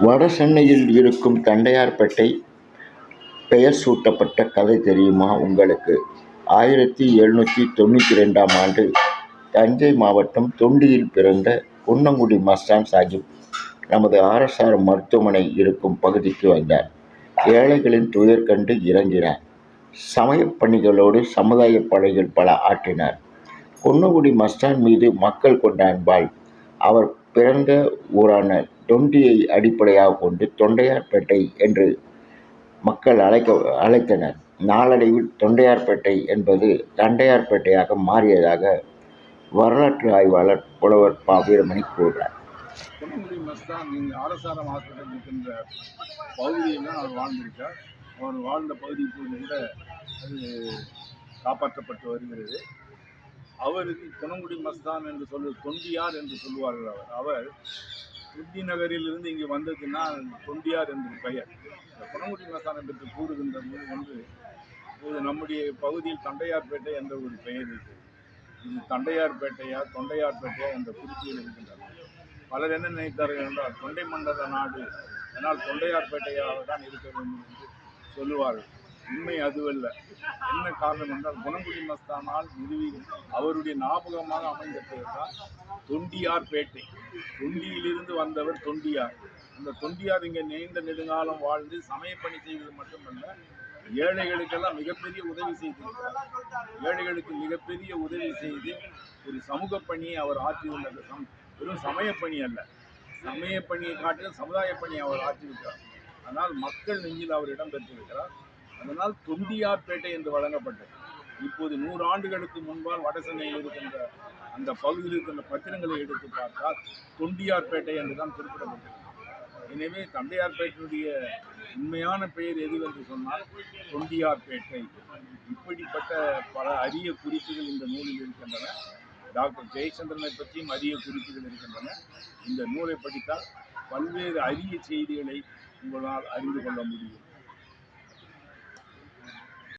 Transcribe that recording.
வட சென்னையில் இருக்கும் தண்டையார்பேட்டை பெயர் சூட்டப்பட்ட கதை தெரியுமா உங்களுக்கு? ஆயிரத்தி எழுநூற்றி தொண்ணூற்றி ரெண்டாம் ஆண்டு தஞ்சை மாவட்டம் தொண்டியில் பிறந்த குன்னங்குடி மஸ்தான் சாஹிப் நமது ஆர்எஸ்ஆர் மருத்துவமனை இருக்கும் பகுதிக்கு வந்தார். ஏழைகளின் துயர் கண்டு இறங்கினார். சமயப் பணிகளோடு சமுதாய பணிகள் பல ஆற்றினார். குன்னங்குடி மஸ்தான் மீது மக்கள் கொண்ட அன்பால் அவர் பிறந்த ஊரான தொண்டியை அடிப்படையாக கொண்டு தொண்டையார்பேட்டை என்று மக்கள் அழைக்க அழைத்தனர். நாளடைவில் தொண்டையார்பேட்டை என்பது தண்டையார்பேட்டையாக மாறியதாக வரலாற்று ஆய்வாளர் புலவர் பா. வீரமணி கூறுகிறார். பொன்முடி மஸ்தான் இங்கே ஆர்எஸ்ஆர்எம் ஹாஸ்பிட்டல் இருக்கின்ற பகுதியில் அவர் வாழ்ந்திருக்கார் அவர் வாழ்ந்த பகுதி கூட அது காப்பாற்றப்பட்டு வருகிறது. அவருக்கு குணங்குடி மஸ்தான் என்று சொல்லு தொண்டியார் என்று சொல்லுவார்கள் அவர். அவர் துர்த்தி நகரிலிருந்து இங்கே வந்ததுன்னா தொண்டியார் என்று பெயர். இந்த குணங்குடி மஸ்தான் என்று கூறுகின்ற நூல் ஒன்று இப்போது நம்முடைய பகுதியில் தண்டையார்பேட்டை என்ற ஒரு பெயர் இருக்குது இது தண்டையார்பேட்டையா தொண்டையார்பேட்டையா என்ற குறிப்பில் இருக்கின்றன. பலர் என்ன நினைத்தார்கள் என்றால் தொண்டை மண்டல நாடு அதனால் தொண்டையார்பேட்டையாக தான் இருக்க வேண்டும் என்று சொல்லுவார்கள். உண்மை அதுவல்ல. என்ன காரணம் என்றால் குணங்குடி மஸ்தானால் நிறுவி அவருடைய ஞாபகமாக அமைந்த பெயர் தான் தொண்டியார்பேட்டை தொண்டியிலிருந்து வந்தவர் தொண்டியார். அந்த தொண்டியார் இங்கே நீண்ட நெடுங்காலம் வாழ்ந்து சமயப்பணி செய்வது மட்டுமல்ல ஏழைகளுக்கெல்லாம் மிகப்பெரிய உதவி செய்திருக்கிறார். ஏழைகளுக்கு மிகப்பெரிய உதவி செய்து ஒரு சமூக பணியை அவர் ஆற்றியுள்ளது. சம் வெறும் சமயப்பணி அல்ல சமயப்பணியை காட்டிலும் சமுதாய பணியை அவர் ஆற்றியிருக்கிறார். அதனால் மக்கள் நெஞ்சில் அவர் இடம் பெற்றிருக்கிறார். அதனால் தொண்டியார்பேட்டை என்று வழங்கப்பட்டது. இப்போது நூறு ஆண்டுகளுக்கு முன்பால் வடசென்னையில் இருக்கின்ற அந்த பகுதியில் இருக்கின்ற பத்திரங்களை எடுத்து பார்த்தால் தொண்டியார்பேட்டை என்று தான் குறிப்பிடப்பட்டது எனவே தந்தையார்பேட்டையுடைய உண்மையான பெயர் எதுவென்று சொன்னால் தொண்டியார்பேட்டை. இப்படிப்பட்ட பல அரிய குறிப்புகள் இந்த நூலில் இருக்கின்றன. டாக்டர் ஜெயச்சந்திரனை பற்றியும் அரிய குறிப்புகள் இருக்கின்றன. இந்த நூலை படித்தால் பல்வேறு அரிய செய்திகளை உங்களால் அறிந்து கொள்ள முடியும்.